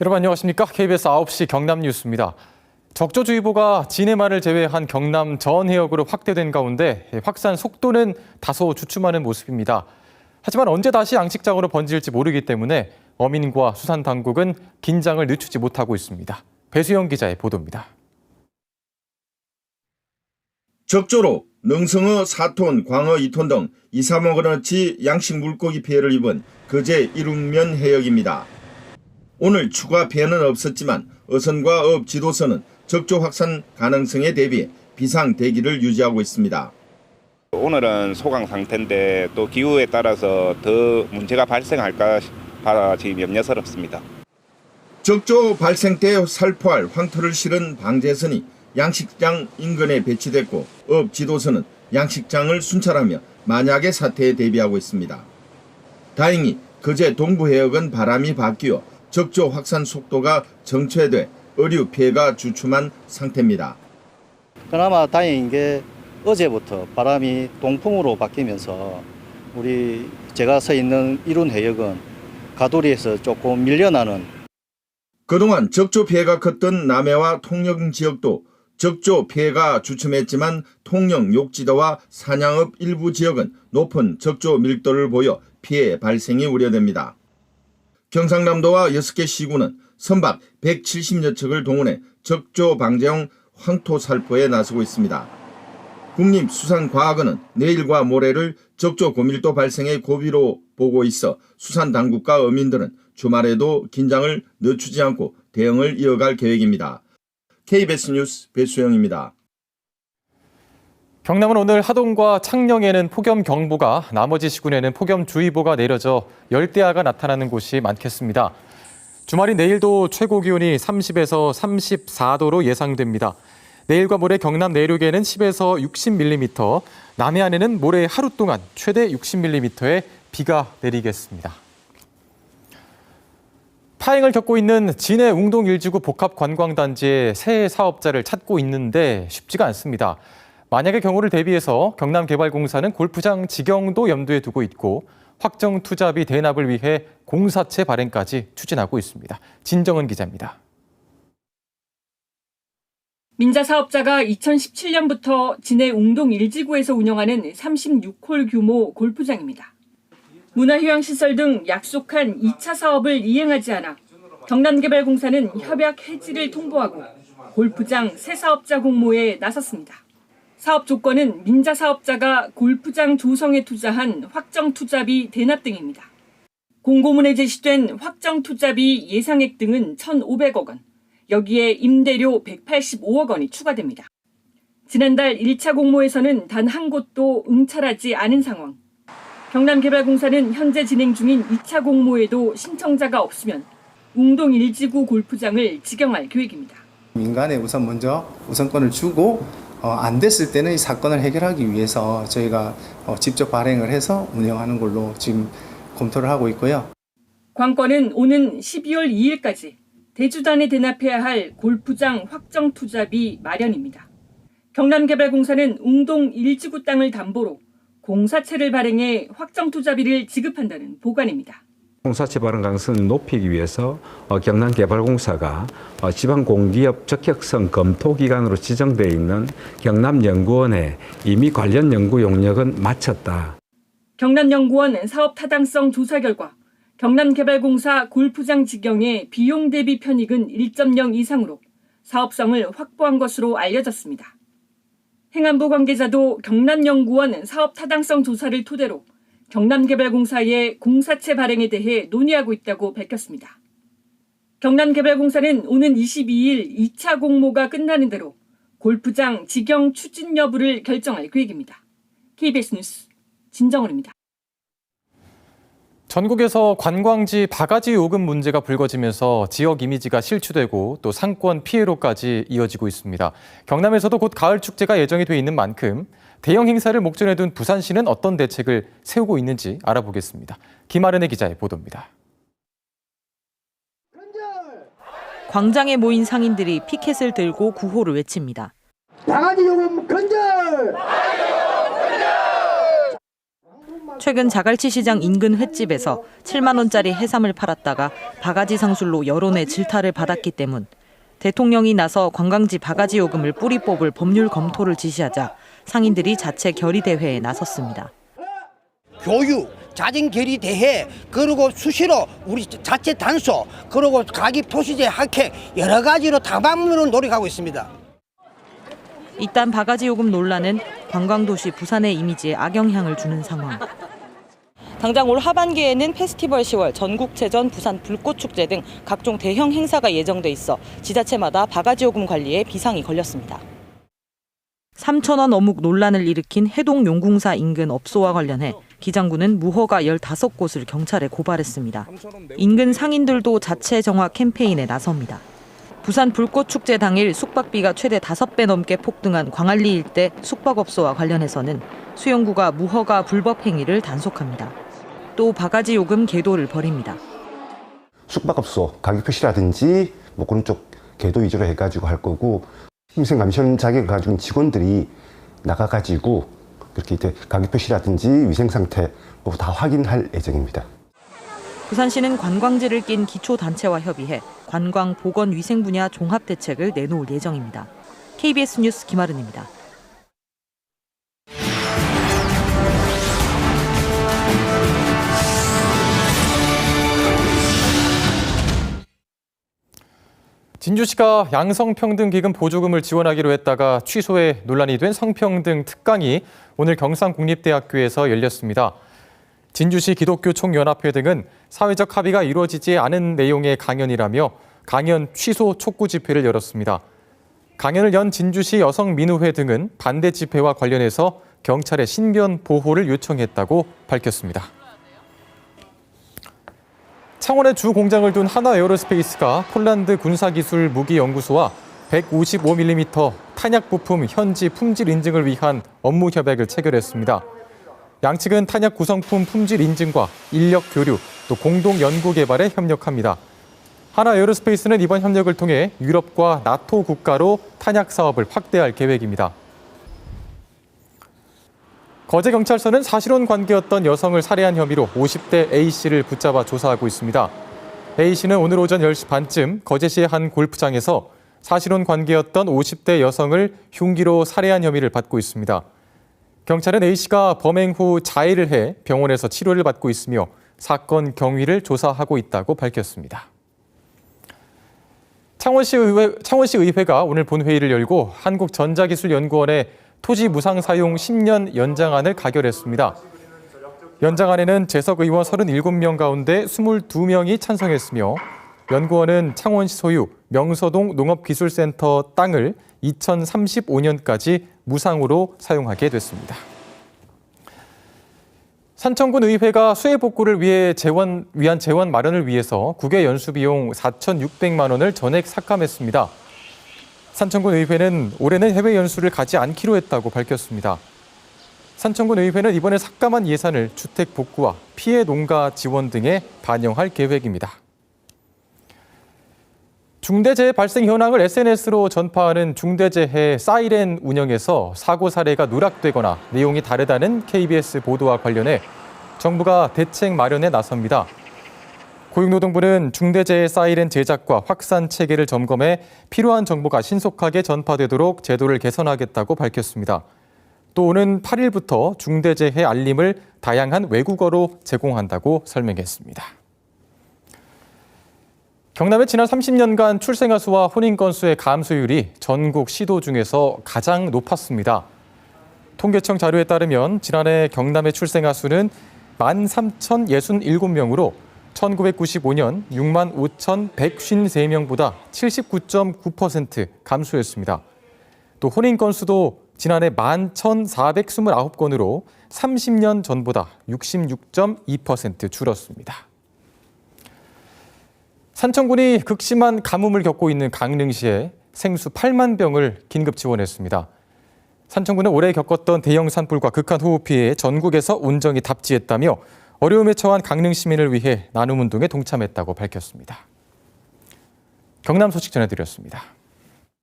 여러분 안녕하십니까? KBS 9시 경남 뉴스입니다. 적조주의보가 진해만을 제외한 경남 전 해역으로 확대된 가운데 확산 속도는 다소 주춤하는 모습입니다. 하지만 언제 다시 양식장으로 번질지 모르기 때문에 어민과 수산 당국은 긴장을 늦추지 못하고 있습니다. 배수영 기자의 보도입니다. 적조로 능성어 4톤, 광어 2톤 등 2, 3억 원어치 양식 물고기 피해를 입은 거제 이륙면 해역입니다. 오늘 추가 피해는 없었지만 어선과 업 지도선은 적조 확산 가능성에 대비해 비상 대기를 유지하고 있습니다. 오늘은 소강 상태인데 또 기후에 따라서 더 문제가 발생할까 봐 지금 염려스럽습니다. 적조 발생 때 살포할 황토를 실은 방제선이 양식장 인근에 배치됐고 업 지도선은 양식장을 순찰하며 만약의 사태에 대비하고 있습니다. 다행히 거제 동부 해역은 바람이 바뀌어 적조 확산 속도가 정체돼 어류 피해가 주춤한 상태입니다. 그나마 다행인 게 어제부터 바람이 동풍으로 바뀌면서 우리 제가 서 있는 이룬 해역은 가도리에서 조금 밀려나는 그동안 적조 피해가 컸던 남해와 통영 지역도 적조 피해가 주춤했지만 통영 욕지도와 산양읍 일부 지역은 높은 적조 밀도를 보여 피해 발생이 우려됩니다. 경상남도와 6개 시군은 선박 170여 척을 동원해 적조 방제용 황토 살포에 나서고 있습니다. 국립수산과학원은 내일과 모레를 적조 고밀도 발생의 고비로 보고 있어 수산당국과 어민들은 주말에도 긴장을 늦추지 않고 대응을 이어갈 계획입니다. KBS 뉴스 배수영입니다. 경남은 오늘 하동과 창녕에는 폭염 경보가, 나머지 시군에는 폭염 주의보가 내려져 열대야가 나타나는 곳이 많겠습니다. 주말인 내일도 최고 기온이 30에서 34도로 예상됩니다. 내일과 모레 경남 내륙에는 10에서 60mm, 남해안에는 모레 하루 동안 최대 60mm의 비가 내리겠습니다. 파행을 겪고 있는 진해 웅동 일지구 복합 관광단지의 새 사업자를 찾고 있는데 쉽지가 않습니다. 만약의 경우를 대비해서 경남개발공사는 골프장 직영도 염두에 두고 있고 확정 투자비 대납을 위해 공사체 발행까지 추진하고 있습니다. 진정은 기자입니다. 민자 사업자가 2017년부터 진해 웅동 일지구에서 운영하는 36홀 규모 골프장입니다. 문화휴양시설 등 약속한 2차 사업을 이행하지 않아 경남개발공사는 협약 해지를 통보하고 골프장 새 사업자 공모에 나섰습니다. 사업 조건은 민자 사업자가 골프장 조성에 투자한 확정 투자비 대납 등입니다. 공고문에 제시된 확정 투자비 예상액 등은 1,500억 원, 여기에 임대료 185억 원이 추가됩니다. 지난달 1차 공모에서는 단 한 곳도 응찰하지 않은 상황. 경남개발공사는 현재 진행 중인 2차 공모에도 신청자가 없으면 웅동 일지구 골프장을 직영할 계획입니다. 민간에 우선 먼저 우선권을 주고 어, 안 됐을 때는 이 사건을 해결하기 위해서 저희가 어, 직접 발행을 해서 운영하는 걸로 지금 검토를 하고 있고요. 관건은 오는 12월 2일까지 대주단에 대납해야 할 골프장 확정 투자비 마련입니다. 경남개발공사는 웅동 일지구 땅을 담보로 공사채를 발행해 확정 투자비를 지급한다는 보관입니다. 공사체 발행 가능성을 높이기 위해서 어, 경남개발공사가 어, 지방공기업 적격성 검토 기관으로 지정되어 있는 경남연구원에 이미 관련 연구 용역은 마쳤다. 경남연구원 사업 타당성 조사 결과 경남개발공사 골프장 직영의 비용 대비 편익은 1.0 이상으로 사업성을 확보한 것으로 알려졌습니다. 행안부 관계자도 경남연구원 사업 타당성 조사를 토대로 경남개발공사의 공사채 발행에 대해 논의하고 있다고 밝혔습니다. 경남개발공사는 오는 22일 2차 공모가 끝나는 대로 골프장 직영 추진 여부를 결정할 계획입니다. KBS 뉴스 진정원입니다. 전국에서 관광지 바가지 요금 문제가 불거지면서 지역 이미지가 실추되고 또 상권 피해로까지 이어지고 있습니다. 경남에서도 곧 가을 축제가 예정이 돼 있는 만큼 대형 행사를 목전에 둔 부산시는 어떤 대책을 세우고 있는지 알아보겠습니다. 김아른의 기자의 보도입니다. 광장에 모인 상인들이 피켓을 들고 구호를 외칩니다. 바가지 요금 근절! 최근 자갈치 시장 인근 횟집에서 7만 원짜리 해삼을 팔았다가 바가지 상술로 여론의 질타를 받았기 때문 대통령이 나서 관광지 바가지 요금을 뿌리 뽑을 법률 검토를 지시하자 상인들이 자체 결의 대회에 나섰습니다. 교육, 자진 결의 대회, 그리고 수시로 우리 자체 단속, 그리고 가기 표시제 학회 여러 가지로 다방면으로 노력하고 있습니다. 이딴 바가지 요금 논란은 관광도시 부산의 이미지에 악영향을 주는 상황. 당장 올 하반기에는 페스티벌 10월, 전국체전, 부산 불꽃축제 등 각종 대형 행사가 예정돼 있어 지자체마다 바가지 요금 관리에 비상이 걸렸습니다. 3천 원 어묵 논란을 일으킨 해동 용궁사 인근 업소와 관련해 기장군은 무허가 15곳을 경찰에 고발했습니다. 인근 상인들도 자체 정화 캠페인에 나섭니다. 부산 불꽃축제 당일 숙박비가 최대 5배 넘게 폭등한 광안리 일대 숙박업소와 관련해서는 수영구가 무허가 불법 행위를 단속합니다. 또 바가지 요금 계도를 벌입니다. 숙박업소 가격 표시라든지 뭐 그런 쪽 계도 위주로 해가지고 할 거고 힘생 감시원 자격을 있는 직원들이 나가가지고 그렇게 이제 가격 표시라든지 위생 상태 뭐다 확인할 예정입니다. 부산시는 관광지를 낀 기초 단체와 협의해 관광 보건 위생 분야 종합 대책을 내놓을 예정입니다. KBS 뉴스 김아른입니다. 진주시가 양성평등기금 보조금을 지원하기로 했다가 취소해 논란이 된 성평등 특강이 오늘 경상국립대학교에서 열렸습니다. 진주시 기독교 총연합회 등은 사회적 합의가 이루어지지 않은 내용의 강연이라며 강연 취소 촉구 집회를 열었습니다. 강연을 연 진주시 여성민우회 등은 반대 집회와 관련해서 경찰에 신변 보호를 요청했다고 밝혔습니다. 창원에 주 공장을 둔 하나 에어로스페이스가 폴란드 군사기술 무기연구소와 155mm 탄약 부품 현지 품질 인증을 위한 업무 협약을 체결했습니다. 양측은 탄약 구성품 품질 인증과 인력 교류, 또 공동 연구 개발에 협력합니다. 하나 에어로스페이스는 이번 협력을 통해 유럽과 나토 국가로 탄약 사업을 확대할 계획입니다. 거제 경찰서는 사실혼 관계였던 여성을 살해한 혐의로 50대 A씨를 붙잡아 조사하고 있습니다. A씨는 오늘 오전 10시 반쯤 거제시의 한 골프장에서 사실혼 관계였던 50대 여성을 흉기로 살해한 혐의를 받고 있습니다. 경찰은 A씨가 범행 후 자해를 해 병원에서 치료를 받고 있으며 사건 경위를 조사하고 있다고 밝혔습니다. 창원시 의회, 창원시 의회가 오늘 본회의를 열고 한국전자기술연구원의 토지 무상 사용 10년 연장안을 가결했습니다. 연장안에는 재석 의원 37명 가운데 22명이 찬성했으며 연구원은 창원시 소유 명서동 농업기술센터 땅을 2035년까지 무상으로 사용하게 됐습니다. 산청군 의회가 수해 복구를 위해 재원 위한 재원 마련을 위해서 국외 연수 비용 4,600만 원을 전액 삭감했습니다. 산청군 의회는 올해는 해외 연수를 가지 않기로 했다고 밝혔습니다. 산청군 의회는 이번에 삭감한 예산을 주택 복구와 피해 농가 지원 등에 반영할 계획입니다. 중대재해 발생 현황을 SNS로 전파하는 중대재해 사이렌 운영에서 사고 사례가 누락되거나 내용이 다르다는 KBS 보도와 관련해 정부가 대책 마련에 나섭니다. 고용노동부는 중대재해 사이렌 제작과 확산 체계를 점검해 필요한 정보가 신속하게 전파되도록 제도를 개선하겠다고 밝혔습니다. 또 오는 8일부터 중대재해 알림을 다양한 외국어로 제공한다고 설명했습니다. 경남의 지난 30년간 출생아 수와 혼인 건수의 감소율이 전국 시도 중에서 가장 높았습니다. 통계청 자료에 따르면 지난해 경남의 출생아 수는 13,067명으로 1995년 6만 5,153명보다 79.9% 감소했습니다. 또 혼인 건수도 지난해 11,429건으로 30년 전보다 66.2% 줄었습니다. 산청군이 극심한 가뭄을 겪고 있는 강릉시에 생수 8만 병을 긴급 지원했습니다. 산청군은 올해 겪었던 대형 산불과 극한 호우 피해에 전국에서 운정이 답지했다며 어려움에 처한 강릉 시민을 위해 나눔 운동에 동참했다고 밝혔습니다. 경남 소식 전해드렸습니다.